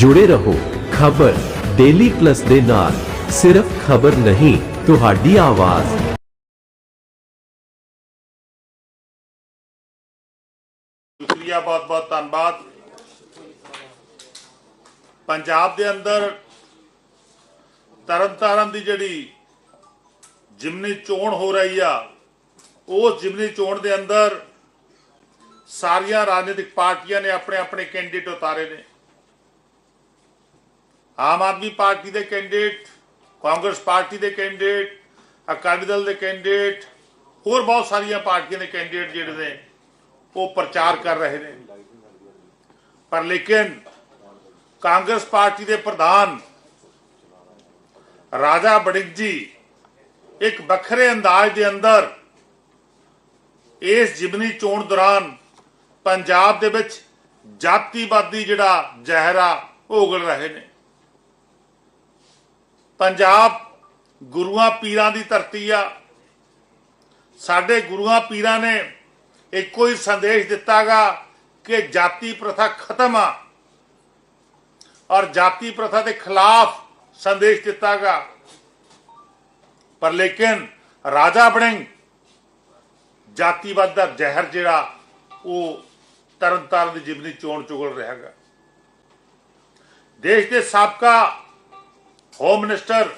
ਜੁੜੇ ਰਹੋ। ਖਬਰ ਡੇਲੀ ਪਲੱਸ ਦੇ ਨਾਲ। ਸਿਰਫ ਖਬਰ ਨਹੀਂ, ਤੁਹਾਡੀ ਆਵਾਜ਼। ਸ਼ੁਕਰੀਆ, ਬਹੁਤ ਬਹੁਤ ਧੰਨਵਾਦ। ਪੰਜਾਬ ਦੇ ਅੰਦਰ ਤਰਨਤਾਰਨ ਦੀ ਜਿਹੜੀ ਜਿਮਨੀ ਚੋਣ ਹੋ ਰਹੀ ਆ, ਉਸ ਜਿਮਨੀ ਚੋਣ ਦੇ ਅੰਦਰ ਸਾਰੀਆਂ ਰਾਜਨੀਤਿਕ ਪਾਰਟੀਆਂ ਨੇ ਆਪਣੇ ਆਪਣੇ ਕੈਂਡੀਡੇਟ ਉਤਾਰੇ ਨੇ। ਆਮ ਆਦਮੀ ਪਾਰਟੀ ਦੇ ਕੈਂਡੀਡੇਟ, ਕਾਂਗਰਸ ਪਾਰਟੀ ਦੇ ਕੈਂਡੀਡੇਟ, ਅਕਾਲੀ ਦਲ ਦੇ ਕੈਂਡੀਡੇਟ, ਹੋਰ ਬਹੁਤ ਸਾਰੀਆਂ ਪਾਰਟੀਆਂ ਦੇ ਕੈਂਡੀਡੇਟ ਜਿਹੜੇ ਨੇ, ਉਹ ਪ੍ਰਚਾਰ ਕਰ ਰਹੇ ਨੇ। ਪਰ ਲੇਕਿਨ ਕਾਂਗਰਸ ਪਾਰਟੀ ਦੇ ਪ੍ਰਧਾਨ ਰਾਜਾ ਬੜਿੰਗ ਜੀ ਇੱਕ ਵੱਖਰੇ ਅੰਦਾਜ਼ ਦੇ ਅੰਦਰ ਇਸ ਜਿਮਨੀ ਚੋਣ ਦੌਰਾਨ ਪੰਜਾਬ ਦੇ ਵਿੱਚ ਜਾਤੀਵਾਦੀ ਜਿਹੜਾ ਜ਼ਹਿਰਾ ਉਗਲ ਰਹੇ ਨੇ। ਪੰਜਾਬ ਗੁਰੂਆਂ ਪੀਰਾਂ ਦੀ ਧਰਤੀ ਆ। ਸਾਡੇ ਗੁਰੂਆਂ ਪੀਰਾਂ ਨੇ ਇੱਕੋ ਹੀ ਸੰਦੇਸ਼ ਦਿੱਤਾਗਾ ਕਿ ਜਾਤੀ ਪ੍ਰਥਾ ਖਤਮ ਆ। ਔਰ ਜਾਤੀ ਪ੍ਰਥਾ ਦੇ ਖਿਲਾਫ ਸੰਦੇਸ਼ ਦਿੱਤਾਗਾ। ਪਰ ਲੇਕਿਨ ਰਾਜਾ ਬਣਿੰਗ ਜਾਤੀਵਾਦ ਦਾ ਜ਼ਹਿਰ ਜਿਹੜਾ, ਉਹ ਤਰਨਤਾਰਨ ਦੀ ਜਿਮਨੀ ਚੋਣ ਚੁਗਲ ਰਿਹਾਗਾ। ਦੇਸ਼ ਦੇ ਸਾਬਕਾ home minister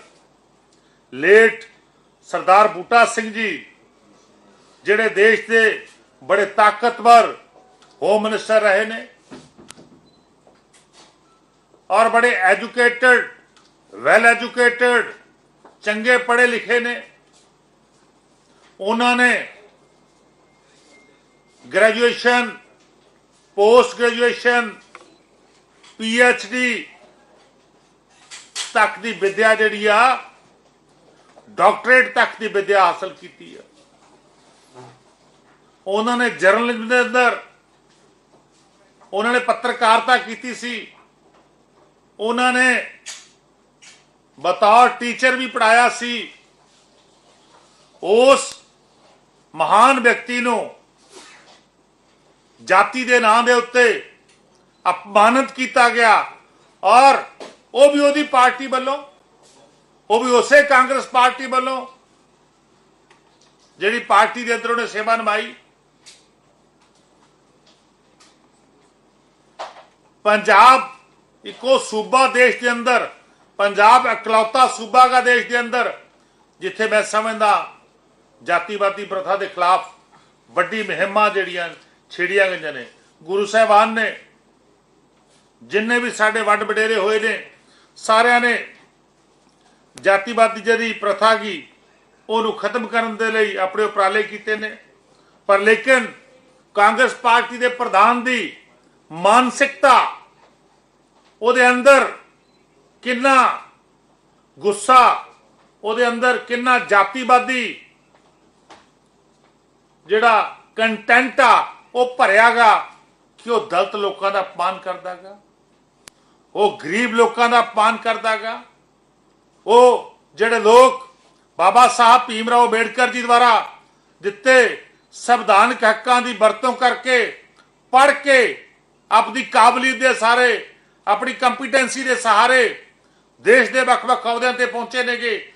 late Sardar Buta Singh ji ਜਿਹੜੇ ਦੇਸ਼ ਦੇ ਬੜੇ ਤਾਕਤਵਰ ਹੋਮ ਮਿਨਿਸਟਰ ਰਹੇ ਨੇ ਔਰ ਬੜੇ ਐਜੂਕੇਟਡ ਵੈਲ ਐਜੂਕੇਟਡ ਚੰਗੇ ਪੜ੍ਹੇ ਲਿਖੇ ਨੇ, ਉਹਨਾਂ ਨੇ ਗ੍ਰੈਜੂਏਸ਼ਨ ਪੋਸਟ ਗ੍ਰੈਜੂਏਸ਼ਨ ਡੀ ਤੱਕ ਦੀ ਵਿਦਿਆ ਜਿਹੜੀ ਆ, ਡਾਕਟਰੇਟ ਤੱਕ ਦੀ ਵਿਦਿਆ ਹਾਸਲ ਕੀਤੀ ਆ। ਉਹਨਾਂ ਨੇ ਜਰਨਲਿਜ਼ਮ ਦੇ ਅੰਦਰ, ਉਹਨਾਂ ਨੇ ਪੱਤਰਕਾਰਤਾ ਕੀਤੀ ਸੀ, ਉਹਨਾਂ ਨੇ ਬਤੌਰ ਟੀਚਰ ਵੀ ਪੜਾਇਆ ਸੀ। ਉਸ ਮਹਾਨ ਵਿਅਕਤੀ ਨੂੰ ਜਾਤੀ ਦੇ ਨਾਂ ਦੇ ਉੱਤੇ ਅਪਮਾਨਿਤ ਕੀਤਾ ਗਿਆ ਔਰ ਉਹ ਵੀ ਉਹਦੀ ਪਾਰਟੀ ਵੱਲੋਂ, ਉਹ ਵੀ ਉਸੇ ਕਾਂਗਰਸ ਪਾਰਟੀ ਵੱਲੋਂ, ਜਿਹੜੀ ਪਾਰਟੀ ਦੇ ਅੰਦਰ ਉਹਨੇ ਸੇਵਾ ਨਿਭਾਈ। ਪੰਜਾਬ ਇੱਕੋ ਸੂਬਾ ਦੇਸ਼ ਦੇ ਅੰਦਰ, ਪੰਜਾਬ ਇਕਲੌਤਾ ਸੂਬਾ ਦਾ ਦੇਸ਼ ਦੇ ਅੰਦਰ, ਜਿੱਥੇ ਮੈਂ ਸਮਝਦਾ ਜਾਤੀਵਾਦੀ ਪ੍ਰਥਾ ਦੇ ਖਿਲਾਫ ਵੱਡੀ ਮੁਹਿੰਮਾਂ ਜਿਹੜੀਆਂ ਛੇੜੀਆਂ ਗਈਆਂ ਨੇ, ਗੁਰੂ ਸਾਹਿਬਾਨ ਨੇ, ਜਿੰਨੇ ਵੀ ਸਾਡੇ ਵੱਡ ਵਡੇਰੇ ਹੋਏ ਨੇ ਸਾਰਿਆਂ ਨੇ ਜਾਤੀਵਾਦੀ ਜਿਹੜੀ ਪ੍ਰਥਾ ਗਈ ਉਹਨੂੰ ਖਤਮ ਕਰਨ ਦੇ ਲਈ ਆਪਣੇ ਉਪਰਾਲੇ ਕੀਤੇ ਨੇ। ਪਰ ਲੇਕਿਨ ਕਾਂਗਰਸ ਪਾਰਟੀ ਦੇ ਪ੍ਰਧਾਨ ਦੀ ਮਾਨਸਿਕਤਾ, ਉਹਦੇ ਅੰਦਰ ਕਿੰਨਾ ਗੁੱਸਾ, ਉਹਦੇ ਅੰਦਰ ਕਿੰਨਾ ਜਾਤੀਵਾਦੀ ਜਿਹੜਾ ਕੰਟੈਂਟ ਆ, ਉਹ ਭਰਿਆਗਾ ਕਿ ਉਹ ਦਲਤ ਲੋਕਾਂ ਦਾ ਅਪਮਾਨ ਕਰਦਾਗਾ ਉਹ ਗਰੀਬ ਲੋਕਾਂ ਦਾ ਅਪਮਾਨ ਕਰਦਾਗਾ। ਉਹ ਜਿਹੜੇ ਲੋਕ ਬਾਬਾ ਸਾਹਿਬ ਭੀਮ ਰਾਓ ਅੰਬੇਡਕਰ ਜੀ ਦੁਆਰਾ ਦਿੱਤੇ ਸੰਵਿਧਾਨਕ ਹੱਕਾਂ ਦੀ ਵਰਤੋਂ ਕਰਕੇ ਪੜ੍ਹ ਕੇ ਆਪਣੀ ਕਾਬਲੀਅਤ ਦੇ ਸਾਰੇ, ਆਪਣੀ ਕੰਪੀਟੈਂਸੀ ਦੇ ਸਹਾਰੇ ਦੇਸ਼ ਦੇ ਵੱਖ-ਵੱਖ ਅਹੁਦਿਆਂ ਤੇ ਪਹੁੰਚੇ ਨੇਗੇ,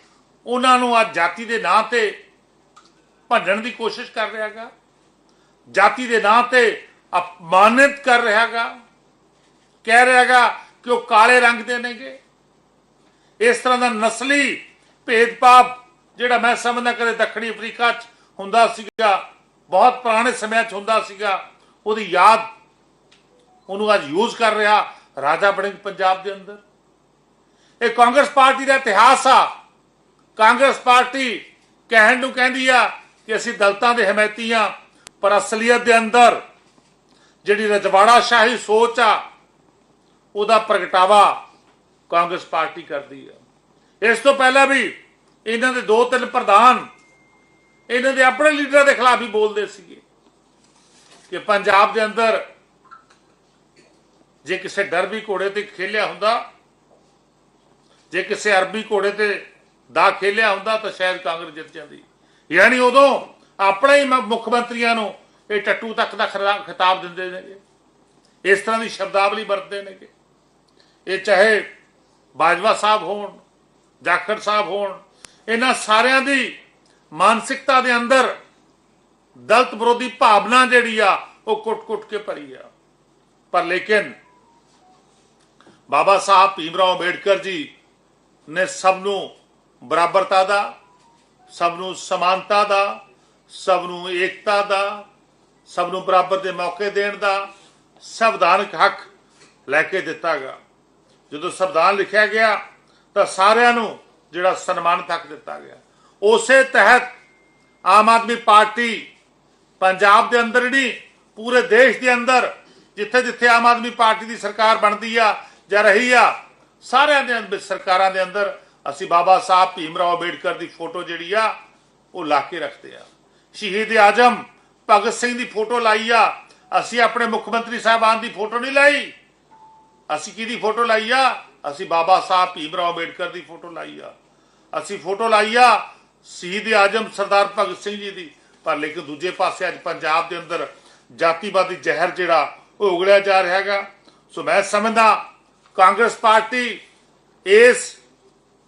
ਉਹਨਾਂ ਨੂੰ ਅੱਜ ਜਾਤੀ ਦੇ ਨਾਂ ਤੇ ਭੰਡਣ ਦੀ ਕੋਸ਼ਿਸ਼ ਕਰ ਰਿਹਾਗਾ। ਜਾਤੀ ਦੇ ਨਾਂ ਤੇ ਅਪਮਾਨਿਤ ਕਰ ਰਿਹਾਗਾ। ਕਹਿ ਰਿਹਾਗਾ ਕਿ ਉਹ ਕਾਲੇ ਰੰਗ ਦੇ ਨੇਗੇ। ਇਸ ਤਰ੍ਹਾਂ ਦਾ ਨਸਲੀ ਭੇਦਭਾਵ ਜਿਹੜਾ ਮੈਂ ਸਮਝਦਾ ਕਦੇ ਦੱਖਣੀ ਅਫਰੀਕਾ 'ਚ ਹੁੰਦਾ ਸੀਗਾ, ਬਹੁਤ ਪੁਰਾਣੇ ਸਮਿਆਂ 'ਚ ਹੁੰਦਾ ਸੀਗਾ, ਉਹਦੀ ਯਾਦ ਉਹਨੂੰ ਅੱਜ ਯੂਜ਼ ਕਰ ਰਿਹਾ ਰਾਜਾ ਬੜਿੰਗ ਪੰਜਾਬ ਦੇ ਅੰਦਰ। ਇਹ ਕਾਂਗਰਸ ਪਾਰਟੀ ਦਾ ਇਤਿਹਾਸ ਆ। ਕਾਂਗਰਸ ਪਾਰਟੀ ਕਹਿਣ ਨੂੰ ਕਹਿੰਦੀ ਆ ਕਿ ਅਸੀਂ ਦਲਤਾਂ ਦੇ ਹਮਾਇਤੀ ਆ, ਪਰ ਅਸਲੀਅਤ ਦੇ ਅੰਦਰ ਜਿਹੜੀ ਰਜਵਾੜਾ ਸ਼ਾਹੀ ਸੋਚ ਆ ਉਹਦਾ ਪ੍ਰਗਟਾਵਾ ਕਾਂਗਰਸ ਪਾਰਟੀ ਕਰਦੀ ਹੈ। ਇਸ ਤੋਂ ਪਹਿਲਾਂ ਵੀ ਇਹਨਾਂ ਦੇ ਦੋ ਤਿੰਨ ਪ੍ਰਧਾਨ ਇਹਨਾਂ ਦੇ ਆਪਣੇ ਲੀਡਰਾਂ ਦੇ ਖਿਲਾਫ ਹੀ ਬੋਲਦੇ ਸੀਗੇ ਕਿ ਪੰਜਾਬ ਦੇ ਅੰਦਰ ਜੇ ਕਿਸੇ ਡਰਬੀ ਘੋੜੇ ਤੇ ਖੇਲਿਆ ਹੁੰਦਾ, ਜੇ ਕਿਸੇ ਅਰਬੀ ਘੋੜੇ ਤੇ ਦਾ ਖੇਲਿਆ ਹੁੰਦਾ ਤਾਂ ਸ਼ਾਇਦ ਕਾਂਗਰਸ ਜਿੱਤ ਜਾਂਦੀ। ਯਾਨੀ ਉਦੋਂ ਆਪਣੇ ਹੀ ਮੁੱਖ ਮੰਤਰੀਆਂ ਨੂੰ ਇਹ ਟੱਟੂ ਤੱਕ ਦਾ ਖਰਾ- ਖਿਤਾਬ ਦਿੰਦੇ ਨੇਗੇ। ਇਸ ਤਰ੍ਹਾਂ ਦੀ ਸ਼ਬਦਾਵਲੀ ਵਰਤਦੇ ਨੇਗੇ। ਇਹ ਚਾਹੇ ਬਾਜਵਾ ਸਾਹਿਬ ਹੋਣ, ਜਾਖੜ ਸਾਹਿਬ ਹੋਣ, ਇਹਨਾਂ ਸਾਰਿਆਂ ਦੀ ਮਾਨਸਿਕਤਾ ਦੇ ਅੰਦਰ ਦਲਤ ਵਿਰੋਧੀ ਭਾਵਨਾ ਜਿਹੜੀ ਆ, ਉਹ ਕੁੱਟ-ਕੁੱਟ ਕੇ ਭਰੀ ਆ। ਪਰ ਲੇਕਿਨ ਬਾਬਾ ਸਾਹਿਬ ਭੀਮਰਾਓ ਅੰਬੇਡਕਰ ਜੀ ਨੇ ਸਭ ਨੂੰ ਬਰਾਬਰਤਾ ਦਾ, ਸਭ ਨੂੰ ਸਮਾਨਤਾ ਦਾ, ਸਭ ਨੂੰ ਏਕਤਾ ਦਾ, ਸਭ ਨੂੰ ਬਰਾਬਰ ਦੇ ਮੌਕੇ ਦੇਣ ਦਾ ਸੰਵਿਧਾਨਕ ਹੱਕ ਲੈ ਕੇ ਦਿੱਤਾਗਾ ਜਦੋਂ ਸੰਵਿਧਾਨ ਲਿਖਿਆ ਗਿਆ, ਤਾਂ ਸਾਰਿਆਂ ਨੂੰ ਜਿਹੜਾ ਸਨਮਾਨ ਤੱਕ ਦਿੱਤਾ ਗਿਆ। ਉਸੇ ਤਹਿਤ ਆਮ ਆਦਮੀ ਪਾਰਟੀ ਪੰਜਾਬ ਦੇ ਅੰਦਰ ਨਹੀਂ, ਪੂਰੇ ਦੇਸ਼ ਦੇ ਅੰਦਰ ਜਿੱਥੇ ਜਿੱਥੇ ਆਮ ਆਦਮੀ ਪਾਰਟੀ ਦੀ ਸਰਕਾਰ ਬਣਦੀ ਆ, ਜਾਂ ਰਹੀ ਆ, ਸਾਰਿਆਂ ਦੇ ਅੰਦਰ, ਸਰਕਾਰਾਂ ਦੇ ਅੰਦਰ, ਅਸੀਂ ਬਾਬਾ ਸਾਹਿਬ ਭੀਮ ਰਾਓ ਅੰਬੇਡਕਰ ਦੀ ਫੋਟੋ ਜਿਹੜੀ ਆ, ਉਹ ਲਾ ਕੇ ਰੱਖਦੇ ਆ। ਸ਼ਹੀਦ ਆਜਮ ਭਗਤ ਸਿੰਘ ਦੀ ਫੋਟੋ ਲਾਈ ਆ, ਅਸੀਂ ਆਪਣੇ ਮੁੱਖ ਮੰਤਰੀ ਸਾਹਿਬਾਨ ਦੀ ਫੋਟੋ ਨਹੀਂ ਲਾਈ। ਅਸੀਂ ਕਿਹਦੀ ਫੋਟੋ ਲਾਈ ਆ? ਅਸੀਂ ਬਾਬਾ ਸਾਹਿਬ ਭੀਮਰਾਓ ਅੰਬੇਡਕਰ ਦੀ ਫੋਟੋ ਲਾਈ ਆ। ਅਸੀਂ ਫੋਟੋ ਲਾਈ ਆ ਸ਼ਹੀਦ ਆਜਮ ਸਰਦਾਰ ਭਗਤ ਸਿੰਘ ਜੀ ਦੀ। ਪਰ ਲੇਕਿਨ ਦੂਜੇ ਪਾਸੇ ਅੱਜ ਪੰਜਾਬ ਦੇ ਅੰਦਰ ਜਾਤੀਵਾਦੀ ਜ਼ਹਿਰ ਜਿਹੜਾ ਉਹ ਉਗੜਿਆ ਜਾ ਰਿਹਾ ਹੈਗਾ। ਸੋ ਮੈਂ ਸਮਝਦਾ ਕਾਂਗਰਸ ਪਾਰਟੀ ਇਸ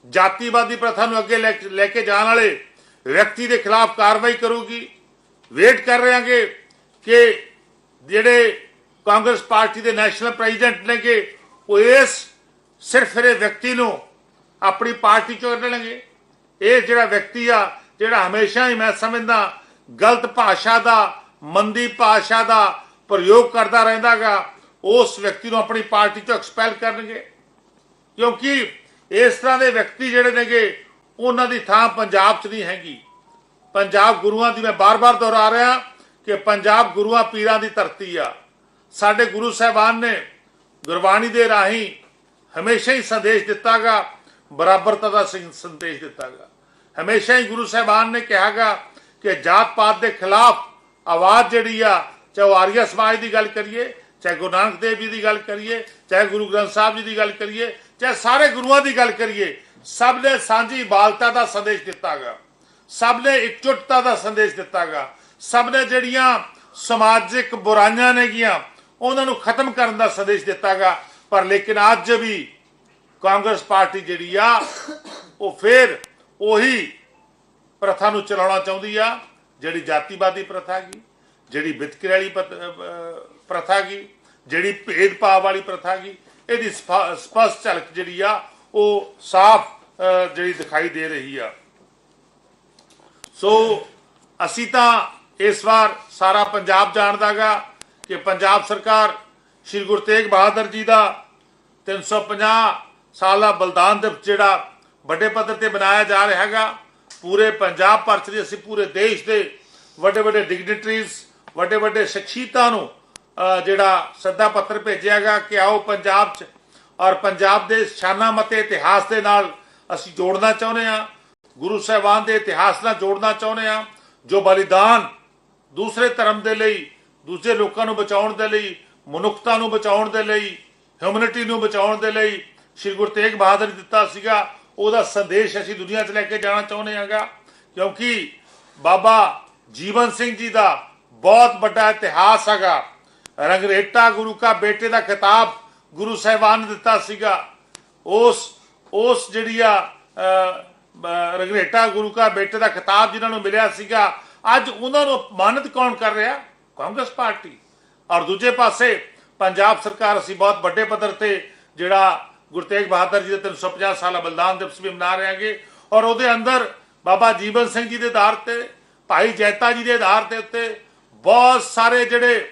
ਜਾਤੀਵਾਦੀ ਪ੍ਰਥਾ ਨੂੰ ਅੱਗੇ ਲੈ ਲੈ ਕੇ ਜਾਣ ਵਾਲੇ ਵਿਅਕਤੀ ਦੇ ਖਿਲਾਫ ਕਾਰਵਾਈ ਕਰੂਗੀ। ਵੇਟ ਕਰ ਰਹੇ ਹਾਂਗੇ ਕਿ ਜਿਹੜੇ ਕਾਂਗਰਸ ਪਾਰਟੀ ਦੇ ਨੈਸ਼ਨਲ ਪ੍ਰੈਜ਼ੀਡੈਂਟ ਨੇਗੇ ਉਹ ਇਸ ਸਿਰਫ ਇਹ ਵਿਅਕਤੀ ਨੂੰ ਆਪਣੀ ਪਾਰਟੀ ਚੋਂ ਕੱਢਣਗੇ। ਇਹ ਜਿਹੜਾ ਵਿਅਕਤੀ ਆ, ਜਿਹੜਾ ਹਮੇਸ਼ਾ ਹੀ ਮੈਂ ਸਮਝਦਾ, ਗਲਤ ਭਾਸ਼ਾ ਦਾ, ਮੰਦੀ ਭਾਸ਼ਾ ਦਾ ਪ੍ਰਯੋਗ ਕਰਦਾ ਰਹਿੰਦਾਗਾ, ਉਸ ਵਿਅਕਤੀ ਨੂੰ ਆਪਣੀ ਪਾਰਟੀ ਚੋਂ ਐਕਸਪੈਲ ਕਰਨਗੇ। ਕਿਉਂਕਿ ਇਸ ਤਰ੍ਹਾਂ ਦੇ ਵਿਅਕਤੀ ਜਿਹੜੇ ਨੇਗੇ, ਉਹਨਾਂ ਦੀ ਥਾਂ ਪੰਜਾਬ 'ਚ ਨਹੀਂ ਹੈਗੀ। ਪੰਜਾਬ ਗੁਰੂਆਂ ਦੀ ਮੈਂ ਬਾਰ-ਬਾਰ ਦੁਹਰਾ ਰਿਹਾ ਕਿ ਪੰਜਾਬ ਗੁਰੂਆਂ ਪੀਰਾਂ ਦੀ ਧਰਤੀ ਆ। ਸਾਡੇ ਗੁਰੂ ਸਾਹਿਬਾਨ ਨੇ ਗੁਰਬਾਣੀ ਦੇ ਰਾਹੀਂ ਹਮੇਸ਼ਾ ਹੀ ਸੰਦੇਸ਼ ਦਿੱਤਾਗਾ ਬਰਾਬਰਤਾ ਦਾ ਸੰ- ਸੰਦੇਸ਼ ਦਿੱਤਾਗਾ। ਹਮੇਸ਼ਾ ਹੀ ਗੁਰੂ ਸਾਹਿਬਾਨ ਨੇ ਕਿਹਾਗਾ ਕਿ ਜਾਤ ਪਾਤ ਦੇ ਖਿਲਾਫ ਆਵਾਜ਼ ਜਿਹੜੀ ਆ, ਚਾਹੇ ਉਹ ਆਰੀਆ ਸਮਾਜ ਦੀ ਗੱਲ ਕਰੀਏ, ਚਾਹੇ ਗੁਰੂ ਨਾਨਕ ਦੇਵ ਜੀ ਦੀ ਗੱਲ ਕਰੀਏ, ਚਾਹੇ ਗੁਰੂ ਗ੍ਰੰਥ ਸਾਹਿਬ ਜੀ ਦੀ ਗੱਲ ਕਰੀਏ, ਚਾਹੇ ਸਾਰੇ ਗੁਰੂਆਂ ਦੀ ਗੱਲ ਕਰੀਏ, ਸਭ ਨੇ ਸਾਂਝੀ ਬਾਲਤਾ ਦਾ ਸੰਦੇਸ਼ ਦਿੱਤਾਗਾ। ਸਭ ਨੇ ਇਕਜੁੱਟਤਾ ਦਾ ਸੰਦੇਸ਼ ਦਿੱਤਾਗਾ। ਸਭ ਨੇ ਜਿਹੜੀਆਂ ਸਮਾਜਿਕ ਬੁਰਾਈਆਂ ਨੇਗੀਆਂ ਉਹਨਾਂ ਨੂੰ ਖਤਮ ਕਰਨ ਦਾ ਸੰਦੇਸ਼ ਦਿੱਤਾਗਾ। ਪਰ ਲੇਕਿਨ ਅੱਜ ਵੀ ਕਾਂਗਰਸ ਪਾਰਟੀ ਜਿਹੜੀ ਆ, ਉਹ ਫੇਰ ਉਹੀ ਪ੍ਰਥਾ ਨੂੰ ਚਲਾਉਣਾ ਚਾਹੁੰਦੀ ਆ, ਜਿਹੜੀ ਜਾਤੀਵਾਦੀ ਪ੍ਰਥਾ ਗਈ ਜਿਹੜੀ ਵਿਤਕਰੇ ਵਾਲੀ ਪ੍ਰਥਾ ਗਈ ਜਿਹੜੀ ਭੇਦਭਾਵ ਵਾਲੀ ਪ੍ਰਥਾ ਗਈ ਇਹਦੀ ਸਪਸ਼ਟ ਝਲਕ ਜਿਹੜੀ ਆ, ਉਹ ਸਾਫ਼ ਜਿਹੜੀ ਦਿਖਾਈ ਦੇ ਰਹੀ ਆ। ਸੋ, ਅਸੀਂ ਤਾਂ ਇਸ ਵਾਰ ਸਾਰਾ ਪੰਜਾਬ ਜਾਣਦਾਗਾ। ਕਿ ਪੰਜਾਬ ਸਰਕਾਰ ਸ੍ਰੀ ਗੁਰੂ ਤੇਗ ਬਹਾਦਰ ਜੀ ਦਾ 350 ਸਾਲਾ ਬਲਿਦਾਨ ਦਿਵਸ ਜਿਹੜਾ ਵੱਡੇ ਪੱਧਰ ਤੇ ਮਨਾਇਆ ਜਾ ਰਿਹਾ ਹੈਗਾ, ਪੂਰੇ ਪੰਜਾਬ ਭਰ ਚ ਅਸੀਂ ਪੂਰੇ ਦੇਸ਼ ਦੇ ਵੱਡੇ ਵੱਡੇ ਡਿਗਨਿਟਰੀਜ਼ ਵੱਡੇ ਵੱਡੇ ਸ਼ਖਸੀਅਤਾਂ ਨੂੰ ਜਿਹੜਾ ਸੱਦਾ ਪੱਤਰ ਭੇਜਿਆਗਾ ਕਿ ਆਓ ਪੰਜਾਬ ਚ ਔਰ ਪੰਜਾਬ ਦੇ ਸ਼ਾਨਾ ਮਤੇ ਇਤਿਹਾਸ ਦੇ ਨਾਲ ਅਸੀਂ ਜੋੜਨਾ ਚਾਹੁੰਦੇ ਹਾਂ, ਗੁਰੂ ਸਾਹਿਬਾਨ ਦੇ ਇਤਿਹਾਸ ਨਾਲ ਜੋੜਨਾ ਚਾਹੁੰਦੇ ਹਾਂ, ਜੋ ਬਲੀਦਾਨ ਦੂਸਰੇ ਧਰਮ ਦੇ ਲਈ ਦੂਜੇ ਲੋਕਾਂ ਨੂੰ ਬਚਾਉਣ ਦੇ ਲਈ, ਮਨੁੱਖਤਾ ਨੂੰ ਬਚਾਉਣ ਦੇ ਲਈ ਹਿਊਮੈਨਿਟੀ ਨੂੰ ਬਚਾਉਣ ਦੇ ਲਈ ਸ੍ਰੀ ਗੁਰੂ ਤੇਗ ਬਹਾਦਰ ਨੇ ਦਿੱਤਾ ਸੀਗਾ। ਉਹਦਾ ਸੰਦੇਸ਼ ਅਸੀਂ ਦੁਨੀਆ 'ਚ ਲੈ ਕੇ ਜਾਣਾ ਚਾਹੁੰਦੇ ਹਾਂਗਾ। ਕਿਉਂਕਿ ਬਾਬਾ ਜੀਵਨ ਸਿੰਘ ਜੀ ਦਾ ਬਹੁਤ ਵੱਡਾ ਇਤਿਹਾਸ ਹੈਗਾ। ਰੰਗਰੇਟਾ ਗੁਰੂ ਕਾ ਬੇਟੇ ਦਾ ਖਿਤਾਬ ਗੁਰੂ ਸਾਹਿਬਾਨ ਨੇ ਦਿੱਤਾ ਸੀਗਾ। ਉਸ ਉਸ ਜਿਹੜੀ ਆ ਰੰਗਰੇਟਾ ਗੁਰੂ ਕਾ ਬੇਟੇ ਦਾ ਖਿਤਾਬ ਜਿਨ੍ਹਾਂ ਨੂੰ ਮਿਲਿਆ ਸੀਗਾ, ਅੱਜ ਉਹਨਾਂ ਨੂੰ ਅਪਮਾਨਿਤ ਕੌਣ ਕਰ ਰਿਹਾ? ਕਾਂਗਰਸ ਪਾਰਟੀ ਔਰ ਦੂਜੇ ਪਾਸੇ ਪੰਜਾਬ ਸਰਕਾਰ ਅਸੀਂ ਬਹੁਤ ਵੱਡੇ ਪੱਧਰ ਤੇ ਜਿਹੜਾ ਗੁਰੂ ਤੇਗ ਬਹਾਦਰ ਜੀ ਦੇ 350 ਸਾਲਾ ਬਲਿਦਾਨ ਦਿਵਸ ਵੀ ਮਨਾ ਰਹੇ ਹਾਂਗੇ ਔਰ ਉਹਦੇ ਅੰਦਰ ਬਾਬਾ ਜੀਵਨ ਸਿੰਘ ਜੀ ਦੇ ਆਧਾਰ ਤੇ, ਭਾਈ ਜੈਤਾ ਜੀ ਦੇ ਆਧਾਰ ਤੇ ਉੱਤੇ ਬਹੁਤ ਸਾਰੇ ਜਿਹੜੇ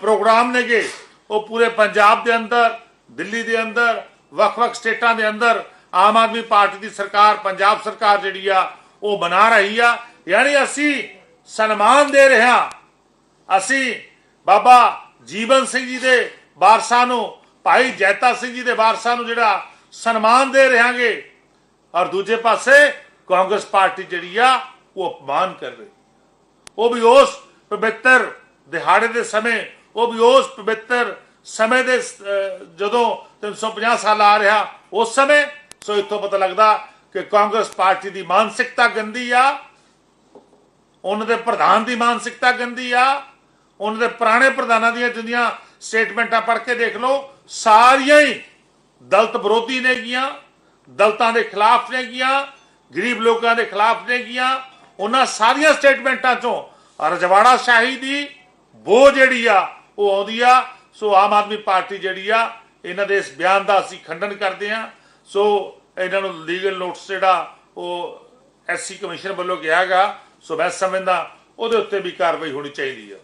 ਪ੍ਰੋਗਰਾਮ ਨੇਗੇ, ਉਹ ਪੂਰੇ ਪੰਜਾਬ ਦੇ ਅੰਦਰ, ਦਿੱਲੀ ਦੇ ਅੰਦਰ, ਵੱਖ-ਵੱਖ ਸਟੇਟਾਂ ਦੇ ਅੰਦਰ ਆਮ ਆਦਮੀ ਪਾਰਟੀ ਦੀ ਸਰਕਾਰ, ਪੰਜਾਬ ਸਰਕਾਰ ਜਿਹੜੀ ਆ, ਉਹ ਬਣਾ ਰਹੀ ਆ। ਯਾਨੀ ਅਸੀਂ ਸਨਮਾਨ ਦੇ ਰਹੇ ਹਾਂ ਅਸੀਂ ਬਾਬਾ ਜੀਵਨ ਸਿੰਘ ਜੀ ਦੇ ਵਾਰਸਾਂ ਨੂੰ ਭਾਈ ਜੈਤਾ ਸਿੰਘ ਜੀ ਦੇ ਵਾਰਸਾਂ ਨੂੰ ਜਿਹੜਾ ਸਨਮਾਨ ਦੇ ਰਹਾਂਗੇ ਔਰ ਦੂਜੇ ਪਾਸੇ ਕਾਂਗਰਸ ਪਾਰਟੀ ਜਿਹੜੀ ਆ ਉਹ ਅਪਮਾਨ ਕਰ ਰਹੀ। ਉਹ ਵੀ ਉਸ ਪਵਿੱਤਰ ਦਿਹਾੜੇ ਦੇ ਸਮੇਂ ਉਹ ਵੀ ਉਸ ਪਵਿੱਤਰ ਸਮੇਂ ਦੇ ਅਹ, ਜਦੋਂ 350 ਸਾਲ ਆ ਰਿਹਾ ਉਸ ਸਮੇਂ ਸੋ ਇੱਥੋਂ ਪਤਾ ਲੱਗਦਾ ਕਿ ਕਾਂਗਰਸ ਪਾਰਟੀ ਦੀ ਮਾਨਸਿਕਤਾ ਗੰਦੀ ਆ ਉਹਨਾਂ ਦੇ ਪ੍ਰਧਾਨ ਦੀ ਮਾਨਸਿਕਤਾ ਗੰਦੀ ਆ ਉਹਨਾਂ ਦੇ ਪੁਰਾਣੇ ਪ੍ਰਧਾਨਾਂ ਦੀਆਂ ਜਿੰਨੀਆਂ ਸਟੇਟਮੈਂਟਾਂ ਪੜ੍ਹ ਕੇ ਦੇਖ ਲਓ, ਸਾਰੀਆਂ ਹੀ ਦਲਤ ਵਿਰੋਧੀ ਨੇਗੀਆਂ ਦਲਤਾਂ ਦੇ ਖਿਲਾਫ ਨੇਗੀਆਂ ਗਰੀਬ ਲੋਕਾਂ ਦੇ ਖਿਲਾਫ ਨੇਗੀਆਂ ਉਹਨਾਂ ਸਾਰੀਆਂ ਸਟੇਟਮੈਂਟਾਂ ਚੋਂ ਰਜਵਾੜਾ ਸ਼ਾਹੀ ਦੀ ਬੋ ਜਿਹੜੀ ਆ, ਉਹ ਆਉਂਦੀ ਆ। ਸੋ ਆਮ ਆਦਮੀ ਪਾਰਟੀ ਜਿਹੜੀ ਆ, ਇਹਨਾਂ ਦੇ ਇਸ ਬਿਆਨ ਦਾ ਅਸੀਂ ਖੰਡਨ ਕਰਦੇ ਆ ਸੋ ਇਹਨਾਂ ਨੂੰ ਲੀਗਲ ਨੋਟਿਸ ਜਿਹੜਾ ਉਹ ਐਸਸੀ ਕਮਿਸ਼ਨ ਵੱਲੋਂ ਕਿਹਾਗਾ ਸੋ ਮੈਂ ਸਮਝਦਾ ਉਹਦੇ ਉੱਤੇ ਵੀ ਕਾਰਵਾਈ ਹੋਣੀ ਚਾਹੀਦੀ ਆ।